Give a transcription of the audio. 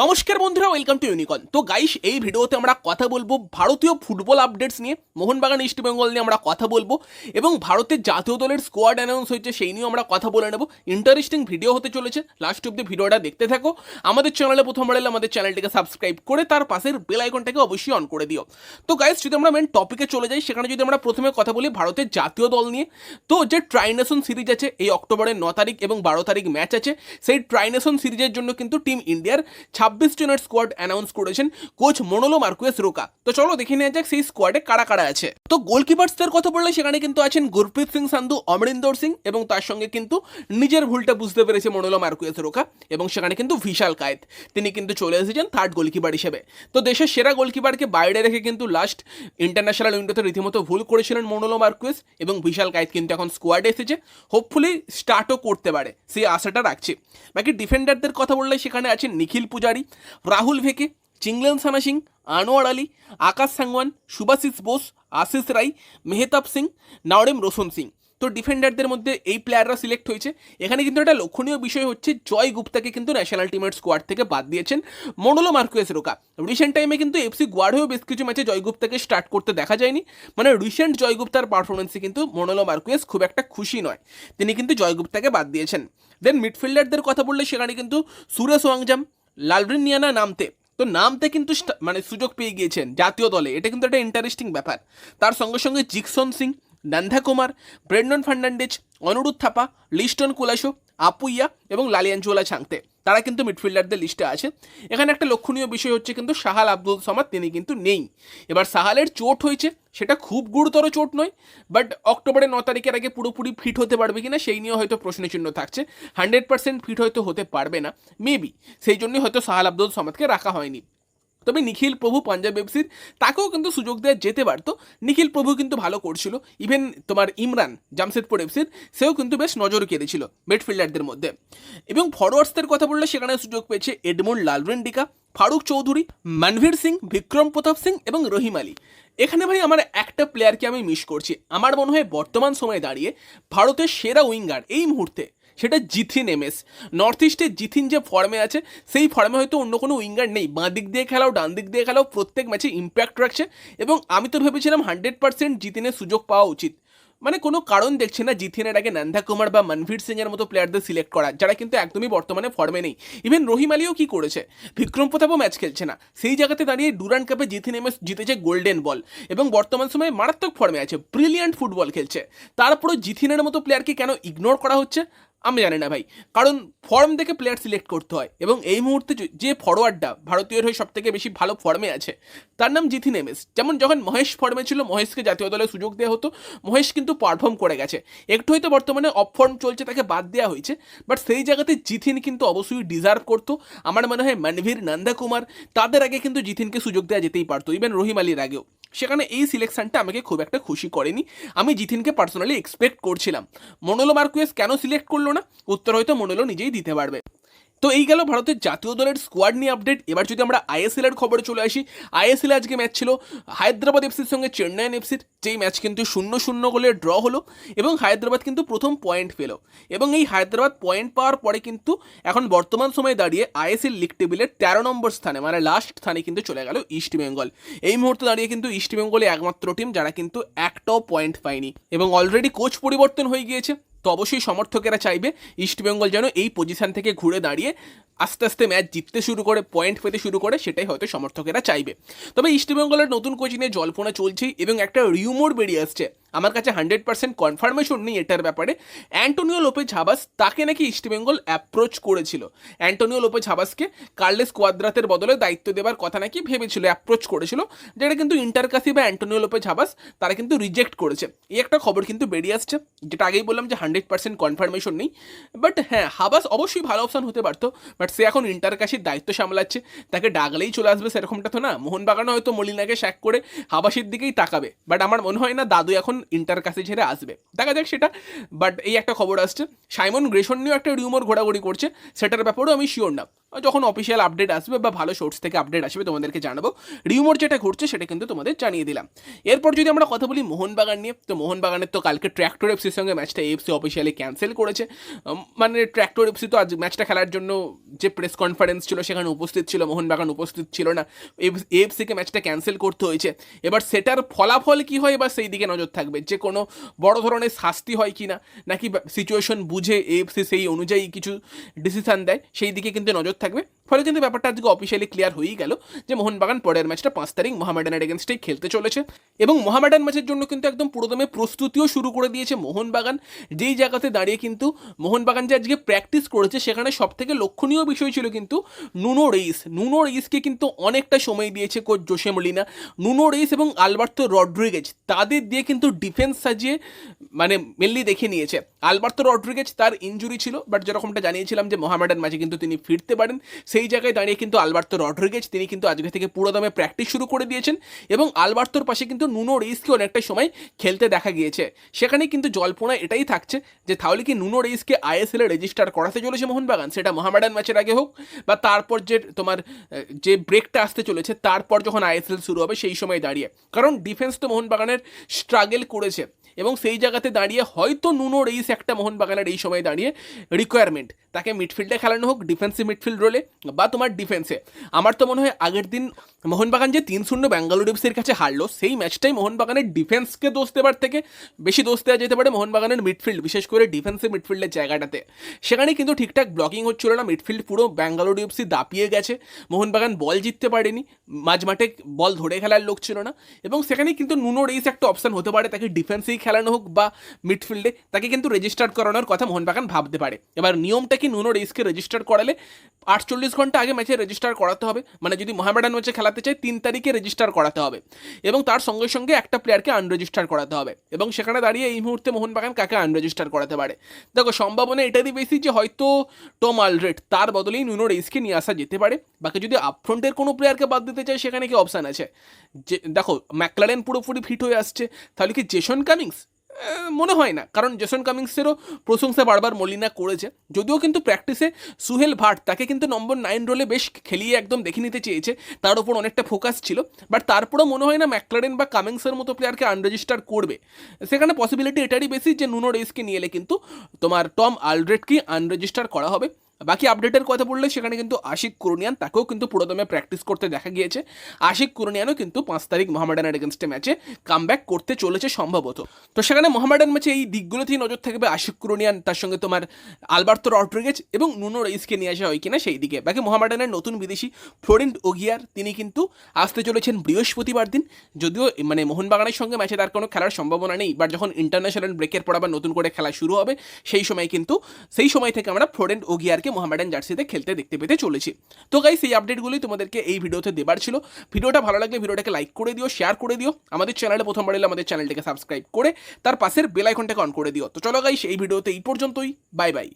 নমস্কার বন্ধুরা welcome to ইউনিকন তো গাইস এই ভিডিওতে আমরা কথা বলব ভারতীয় ফুটবল আপডেটস নিয়ে, মোহনবাগান ইস্ট বেঙ্গল নিয়ে আমরা কথা বলব, এবং ভারতের জাতীয় দলের স্কোয়াড অ্যানাউন্স হয়েছে, সেই নিয়েও আমরা কথা বলে নেব। ইন্টারেস্টিং ভিডিও হতে চলেছে লাস্ট অব্দি ভিডিওটা দেখতে থাকো। আমাদের চ্যানেলে প্রথমবার এলে আমাদের চ্যানেলটিকে সাবস্ক্রাইব করে তার পাশের বেল আইকনটাকে অবশ্যই অন করে দিও। তো গাইস যদি আমরা মেন টপিকে চলে যাই, সেখানে যদি আমরা প্রথমে কথা বলি ভারতের জাতীয় দল নিয়ে, তো যে ট্রাইনেশন সিরিজ আছে, এই অক্টোবরের ন তারিখ এবং বারো তারিখ ম্যাচ আছে, সেই ট্রাইনেশন সিরিজের জন্য কিন্তু টিম ইন্ডিয়ার ছাব্বিশ জনের স্কোয়াড অ্যানাউন্স করেছেন কোচ মনোলো মার্কুয়েস রোকা। তো চলো দেখে নেওয়া যাক সেই স্কোয়াডে কারা কারা আছে। তো গোলকিপার্সদের কথা বললে সেখানে কিন্তু আছেন গুরপ্রীত সিং সান্ধু, অমরিন্দর সিং এবং তার সঙ্গে কিন্তু নিজের ভুলটা বুঝতে পেরেছে মনোলো মার্কুয়েস রোকা এবং সেখানে কিন্তু ভিশাল কায়েত। তিনি কিন্তু চলে এসেছেন থার্ড গোলকিপার হিসেবে। তো দেশের সেরা গোলকিপারকে বাইরে রেখে কিন্তু লাস্ট ইন্টারন্যাশনাল উইন্ডোতে রীতিমতো ভুল করেছিলেন মনোলো মার্কুয়েস এবং ভিশাল কায়েত কিন্তু এখন স্কোয়াডে এসেছে। হোপফুলি স্টার্টও করতে পারে, সেই আশাটা রাখছি। বাকি ডিফেন্ডারদের কথা বললে সেখানে আছেন নিখিল পূজারি, রাহুল ভেকে, চিংলেন সানা সিং, আনোয়ার আলী, আকাশ সাংওয়ান সুভাশিস বোস, আশিস রাই, মেহতাব সিং, নাওরেম রোশন সিং। তো ডিফেন্ডারদের মধ্যে এই প্লেয়াররা সিলেক্ট হয়েছে। এখানে কিন্তু একটা লক্ষণীয় বিষয় হচ্ছে, জয় গুপ্তাকে কিন্তু ন্যাশনাল টিমের স্কোয়াড থেকে বাদ দিয়েছেন মনোলো মার্কুয়েস রোকা। রিসেন্ট টাইমে কিন্তু এফসি গোয়াড হয়েও বেশ কিছু ম্যাচে জয় গুপ্তাকে স্টার্ট করতে দেখা যায়নি। মানে রিসেন্ট জয় গুপ্তার পারফরমেন্সে কিন্তু মনোলো মার্কুয়েস খুব একটা খুশি নয়। তিনি কিন্তু জয় গুপ্তাকে বাদ দিয়েছেন। দেন মিডফিল্ডারদের কথা বললে সেখানে কিন্তু সুরেশ ওয়াংজাম লালরিন নিয়ানা নামতে। তো নামতে কিন্তু মানে সুযোগ পেয়ে গিয়েছেন জাতীয় দলে। এটা কিন্তু একটা ইন্টারেস্টিং ব্যাপার। তার সঙ্গে সঙ্গে জিকসন সিং নান্ধা কুমার ব্রেন্ডন ফার্নান্ডেজ অনুরুদ্ধ থাপা, লিস্টন কুলাশো আপুইয়া এবং লালিয়াঞ্চুলা ছাংতে তারা কিন্তু মিডফিল্ডারদের লিস্টে আছে। এখানে একটা লক্ষণীয় বিষয় হচ্ছে কিন্তু সাহাল আব্দুল সামাদ, তিনি কিন্তু নেই। এবার সাহালের চোট হয়েছে, সেটা খুব গুরুতর চোট নয়, বাট অক্টোবরের ন তারিখের আগে পুরোপুরি ফিট হতে পারবে কিনা সেই নিয়ে হয়তো প্রশ্নচিহ্ন থাকছে। হান্ড্রেড পার্সেন্ট ফিট হয়তো হতে পারবে না, মেবি। সেই জন্যই হয়তো সাহাল আব্দুল সামাদকে রাখা হয়নি। তবে নিখিল প্রভু পাঞ্জাব এফসির তাকেও কিন্তু সুযোগ দেওয়া যেতে পারতো। নিখিল প্রভু কিন্তু ভালো করছিল। ইভেন তোমার ইমরান, জামশেদপুর এফসির সেও কিন্তু বেশ নজর কেড়েছিল মিডফিল্ডারদের মধ্যে। এবং ফরওয়ার্ডসদের কথা বললে সেখানে সুযোগ পেয়েছে এডমন্ড লালরেন্ডিকা, ফারুক চৌধুরী, মানভীর সিং, বিক্রম প্রতাপ সিং এবং রহিম আলী। এখানে ভাই আমার একটা প্লেয়ারকে আমি মিস করছি। আমার মনে হয় বর্তমান সময়ে দাঁড়িয়ে ভারতের সেরা উইঙ্গার এই মুহূর্তে সেটা জিথিন এমএস। নর্থ ইস্টের জিথিন যে ফর্মে আছে, সেই ফর্মে হয়তো অন্য কোনো উইঙ্গার নেই। বাঁ দিক দিয়ে খেলাও, ডান দিক দিয়ে খেলাও, প্রত্যেক ম্যাচে ইম্প্যাক্ট রাখছে এবং আমি তো ভেবেছিলাম হান্ড্রেড পার্সেন্ট জিতিনের সুযোগ পাওয়া উচিত। মানে কোনো কারণ দেখছে না জিথিনের আগে নন্দা কুমার বা মনভীর সিং এর মতো প্লেয়ারদের সিলেক্ট করা, যারা কিন্তু একদমই বর্তমানে ফর্মে নেই। ইভেন রহিম আলীও কি করেছে? বিক্রম প্রতাপও ম্যাচ খেলছে না। সেই জায়গাতে দাঁড়িয়ে ডুরান কাপে জিথিন এমএস জিতেছে গোল্ডেন বল এবং বর্তমান সময়ে মারাত্মক ফর্মে আছে। ব্রিলিয়ান্ট ফুটবল খেলছে। তারপরও জিথিনের মতো প্লেয়ারকে কেন ইগনোর করা হচ্ছে? আমি জানি না ভাই। কারণ ফর্ম দেখে প্লেয়ার সিলেক্ট করতে হয় এবং এই মুহূর্তে যে- ফরওয়ার্ডটা ভারতীয়ের হয়ে সব থেকে বেশি ভালো ফর্মে আছে, তার নাম জিথিন এমএস যেমন যখন মহেশ ফর্মে ছিল, মহেশকে জাতীয় দলে সুযোগ দেওয়া হতো, মহেশ কিন্তু পারফর্ম করে গেছে। একটু হয়তো বর্তমানে অফ ফর্ম চলছে, তাকে বাদ দেওয়া হয়েছে বাট সেই জায়গাতে জিথিন কিন্তু অবশ্যই ডিজার্ভ করতো। আমার মনে হয় মানভীর নন্দা কুমার তাদের আগে কিন্তু জিথিনকে সুযোগ দেওয়া যেতেই পারতো ইভেন রহিম আলীর আগেও। সেখানে এই সিলেকশনটা আমাকে খুব একটা খুশি করেনি। আমি জিথিনকে পার্সোনালি এক্সপেক্ট করছিলাম। মনোলো মার্কুয়েস কেন সিলেক্ট করল না? উত্তর হয়তো মনোলো নিজেই দিতে পারবে। তো এই গেল ভারতের জাতীয় দলের স্কোয়াড নিয়ে আপডেট এবার যদি আমরা আইএসএল এর খবরে চলে আসি আইএসএল আজকে ম্যাচ ছিল হায়দ্রাবাদ এফসির সঙ্গে চেন্নাইন এফসির যেই ম্যাচ কিন্তু শূন্য শূন্য গোলে ড্র হলো এবং হায়দ্রাবাদ কিন্তু প্রথম পয়েন্ট পেল। এবং এই হায়দ্রাবাদ পয়েন্ট পাওয়ার পরে কিন্তু এখন বর্তমান সময়ে দাঁড়িয়ে আইএসএল লিগ টেবিলের তেরো নম্বর স্থানে মানে লাস্ট স্থানে কিন্তু চলে গেল ইস্ট বেঙ্গল এই মুহূর্তে দাঁড়িয়ে কিন্তু ইস্ট বেঙ্গলে একমাত্র টিম যারা কিন্তু একটাও পয়েন্ট পায়নি। এবং অলরেডি কোচ পরিবর্তন হয়ে গিয়েছে। তো অবশ্যই সমর্থকেরা চাইবে ইস্টবেঙ্গল যেন এই পজিশান থেকে ঘুরে দাঁড়িয়ে আস্তে আস্তে ম্যাচ জিততে শুরু করে পয়েন্ট পেতে শুরু করে, সেটাই হয়তো সমর্থকেরা চাইবে। তবে ইস্টবেঙ্গলের নতুন কোচ নিয়ে জল্পনা চলছেই এবং একটা রিউমোর বেরিয়ে আসছে। আমার কাছে হান্ড্রেড পার্সেন্ট কনফার্মেশন নেই এটার ব্যাপারে। অ্যান্টোনিও লোপেজ হাবাস তাকে নাকি ইস্টবেঙ্গল অ্যাপ্রোচ করেছিল। অ্যান্টোনিও লোপেজ হাবাসকে কার্লেস কোয়াদ্রাতের বদলে দায়িত্ব দেওয়ার কথা নাকি ভেবেছিল অ্যাপ্রোচ করেছিল, যেটা কিন্তু ইন্টারকাসি বা অ্যান্টোনিও লোপেজ হাবাস তারা কিন্তু রিজেক্ট করেছে। এই একটা খবর কিন্তু বেরিয়ে আসছে, যেটা আগেই বললাম যে হান্ড্রেড পার্সেন্ট কনফার্মেশন নেই। বাট হ্যাঁ হাবাস অবশ্যই ভালো অপশান হতে পারতো বাট সে এখন ইন্টারকাশির দায়িত্ব সামলাচ্ছে। তাকে ডাকলেই চলে আসবে সেরকমটা তো না। মোহনবাগানে হয়তো মলিনাকে শ্যাক করে হাবাসের দিকেই তাকাবে। বাট আমার মনে হয় না দাদু এখন ইন্টার কাছে ছেড়ে আসবে। দেখা যাক সেটা বাট এই একটা খবর আসছে। সাইমন গ্রেশন নিয়েও একটা রিউমর ঘোরাঘুরি করছে, সেটার ব্যাপারেও আমি শিওর না। যখন অফিসিয়াল আপডেট আসবে বা ভালো সোর্স থেকে আপডেট আসবে তোমাদেরকে জানাব রিউমার যেটা ঘুরছে সেটা কিন্তু তোমাদের জানিয়ে দিলাম। এরপর যদি আমরা কথা বলি মোহনবাগান নিয়ে, তো মোহনবাগানের তো কালকে ট্র্যাক্টর এফসির সঙ্গে ম্যাচটা এফসি অফিসিয়ালি ক্যান্সেল করেছে। মানে ট্র্যাক্টর এফসি তো আজ ম্যাচটা খেলার জন্য যে প্রেস কনফারেন্স ছিল সেখানে উপস্থিত ছিল, মোহনবাগান উপস্থিত ছিল না। এফসিকে ম্যাচটা ক্যান্সেল করতে হয়েছে। এবার সেটার ফলাফল কি হয় এবার সেই দিকে নজর থাকবে? যে কোনো বড় ধরনের শাস্তি হয় কি না, নাকি সিচুয়েশন বুঝে এফসি সেই অনুযায়ী কিছু ডিসিশন দেয়, সেই দিকে কিন্তু নজর থাকবে ফলে কিন্তু ব্যাপারটা আজকে অফিসিয়ালি ক্লিয়ার হয়েই গেল যে মোহনবাগান পরের ম্যাচটা পাঁচ তারিখ মোহামেডানের এগেনস্টেই খেলতে চলেছে। এবং মোহামেডান ম্যাচের জন্য কিন্তু একদম পুরোদমে প্রস্তুতিও শুরু করে দিয়েছে মোহনবাগান। যেই জায়গাতে দাঁড়িয়ে কিন্তু মোহনবাগান যে আজকে প্র্যাকটিস করেছে সেখানে সব থেকে লক্ষণীয় বিষয় ছিল কিন্তু নুনো রেইস। নুনো রেইসকে কিন্তু অনেকটা সময় দিয়েছে coach Jose Molina. Nuno Reis এবং আলবার্তো রড্রিগেজ তাদের দিয়ে কিন্তু ডিফেন্স সাজিয়ে মানে মেনলি দেখে নিয়েছে। আলবার্তো রড্রিগেজ তার ইঞ্জুরি ছিল বাট যেরকমটা জানিয়েছিলাম যে মোহামেডান ম্যাচে কিন্তু তিনি ফিরতে পারেন। সেই জায়গায় দাঁড়িয়ে কিন্তু আলবার্তো রড্রিগেজ, তিনি কিন্তু আজকে থেকে পুরো দমে প্র্যাকটিস শুরু করে দিয়েছেন এবং আলবার্তোর পাশে কিন্তু নুনো রেইসকে অনেকটা সময় খেলতে দেখা গিয়েছে। সেখানে কিন্তু জল্পনা এটাই থাকছে যে তাহলে কি নুনো রেইসকে আইএসএল এ রেজিস্টার করাতে চলেছে মোহনবাগান? সেটা মোহামেডান ম্যাচের আগে হোক বা তারপর যে তোমার যে ব্রেকটা আসতে চলেছে, তারপর যখন আইএসএল শুরু হবে সেই সময় দাঁড়িয়ে। কারণ ডিফেন্স তো মোহনবাগানের স্ট্রাগেল করেছে। এবং সেই জায়গাতে দাঁড়িয়ে হয়তো নুনো রেইস একটা মোহনবাগানের এই সময় দাঁড়িয়ে রিকোয়ারমেন্ট তাকে মিডফিল্ডে খেলানো হোক ডিফেন্সিভ মিডফিল্ড রোলে বা তোমার ডিফেন্সে আমার তো মনে হয় আগের দিন মোহনবাগান যে তিন শূন্য ব্যাঙ্গালোর এফসির কাছে হারলো, সেই ম্যাচটাই মোহনবাগানের ডিফেন্সকে দোষ দেবার থেকে বেশি দোষ দেওয়া যেতে পারে মোহনবাগানের মিডফিল্ড বিশেষ করে ডিফেন্সিভ মিডফিল্ডের জায়গাটাতে। সেখানে কিন্তু ঠিকঠাক ব্লকিং হচ্ছিল না মিডফিল্ড পুরো ব্যাঙ্গালোর এফসি দাপিয়ে গেছে। মোহনবাগান বল জিততে পারেনি মাঝমাঠে বল ধরে খেলার লোক ছিল না। এবং সেখানে কিন্তু নুনো রেইস একটা অপশন হতে পারে, তাকে ডিফেন্সেই খেলানো হোক বা মিডফিল্ডে তাকে কিন্তু রেজিস্টার করানোর কথা মোহনবাগান ভাবতে পারে। এবার নিয়মটা কি? নুনো রেইসকে রেজিস্টার করালে আটচল্লিশ ঘণ্টা আগে ম্যাচে রেজিস্টার করাতে হবে। মানে যদি মোহামেডান ম্যাচে খেলাতে চায় তিন তারিখে রেজিস্টার করাতে হবে। এবং তার সঙ্গে সঙ্গে একটা প্লেয়ারকে আনরেজিস্টার করাতে হবে। এবং সেখানে দাঁড়িয়ে এই মুহূর্তে মোহনবাগান কাকে আনরেজিস্টার করাতে পারে? দেখো সম্ভাবনা এটারই বেশি যে হয়তো টম আলরেড তার বদলেই নুনো রেইসকে নিয়ে আসা যেতে পারে। বাকি যদি আপফ্রন্টের কোনো প্লেয়ারকে বাদ দিতে চায় সেখানে কি অপশান আছে? যে দেখো ম্যাকলারেন পুরোপুরি ফিট হয়ে আসছে। তাহলে কি জেসন আহ, মনে হয় না। কারণ জেসন কামিংসেরও প্রশংসা বারবার মলিনা করেছে। যদিও কিন্তু প্র্যাকটিসে সুহেল ভাট তাকে কিন্তু নম্বর নাইন রোলে বেশ খেলিয়ে একদম দেখে নিতে চেয়েছে। তার উপর অনেকটা ফোকাস ছিল। বাট তারপরেও মনে হয় না ম্যাকলারেন বা কামিংসের মতো প্লেয়ারকে আনরেজিস্টার করবে। সেখানে পসিবিলিটি এটারই বেশি যে নুনো রেসকে নিয়ে এলে কিন্তু তোমার টম আলড্রেডকে আনরেজিস্টার করা হবে। বাকি আপডেটের কথা বললে সেখানে কিন্তু আশিক কুরুনিয়ান, তাকেও কিন্তু পুরোদমে প্র্যাকটিস করতে দেখা গিয়েছে। আশিক কুরুনিয়ানও কিন্তু পাঁচ তারিখ মোহামেডানের এগেনস্টে ম্যাচে কামব্যাক করতে চলেছে সম্ভবত। তো সেখানে মোহামেডান ম্যাচে এই দিকগুলোতেই নজর থাকবে আশিক কুরুনিয়ান, তার সঙ্গে তোমার আলবার্তো রড্রিগেজ এবং নুনো রেইসকে নিয়ে আসা হয় কিনা সেই দিকে। বাকি মোহামেডানের নতুন বিদেশি ফ্লোরেন্ট ওগিয়ার, তিনি কিন্তু আসতে চলেছেন বৃহস্পতিবার দিন। যদিও মানে মোহনবাগানের সঙ্গে ম্যাচে তার কোনো খেলার সম্ভাবনা নেই বাট যখন ইন্টারন্যাশনাল ব্রেকের পর আবার নতুন করে খেলা শুরু হবে, সেই সময় কিন্তু, সেই সময় থেকে আমরা ফ্লোরেন্ট ওগিয়ারকে মোহামেডান জার্সিতে খেলতে দেখতে পেতে চলেছি। তো গাই সেই আপডেটগুলোই তোমাদেরকে এই ভিডিওতে দেবার ছিল। ভিডিওটা ভালো লাগলে ভিডিওটাকে লাইক করে দিও শেয়ার করে দিও। আমাদের চ্যানেলে প্রথমবার এলে আমাদের চ্যানেলটাকে সাবস্ক্রাইব করে, তার পাশের বেল আইকনটাকে অন করে দিও। তো চলো গাইস এই ভিডিওতে এই পর্যন্তই। Bye bye